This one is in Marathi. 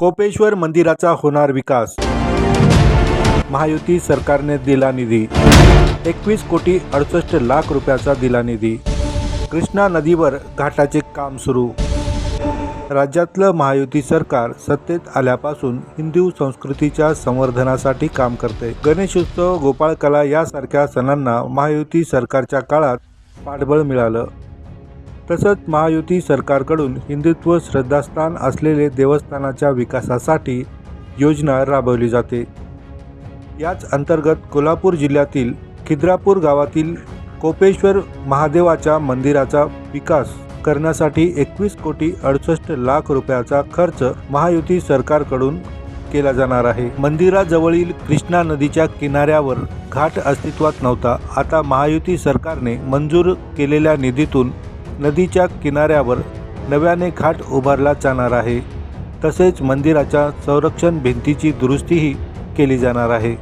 कोपेश्वर मंदिराचा होणार विकास. महायुती सरकारने दिला निधी. एकवीस कोटी अडुसष्ट लाख रुपयाचा दिला निधी. कृष्णा नदीवर घाटाचे काम सुरू. राज्यातलं महायुती सरकार सत्तेत आल्यापासून हिंदू संस्कृतीच्या संवर्धनासाठी काम करते. गणेशोत्सव गोपाळकला यासारख्या सणांना महायुती सरकारच्या काळात पाठबळ मिळालं. तसंच महायुती सरकारकडून हिंदुत्व श्रद्धास्थान असलेले देवस्थानाच्या विकासासाठी योजना राबवली जाते. याच अंतर्गत कोल्हापूर जिल्ह्यातील खिद्रापूर गावातील कोपेश्वर महादेवाच्या मंदिराचा विकास करण्यासाठी एकवीस कोटी अडुसष्ट लाख रुपयाचा खर्च महायुती सरकारकडून केला जाणार आहे. मंदिराजवळील कृष्णा नदीच्या किनाऱ्यावर घाट अस्तित्वात नव्हता. आता महायुती सरकारने मंजूर केलेल्या निधीतून नदीच्या किनाऱ्यावर नव्याने घाट उभारला जाणार आहे. तसेच मंदिराच्या संरक्षण भिंतीची दुरुस्तीही केली जाणार आहे.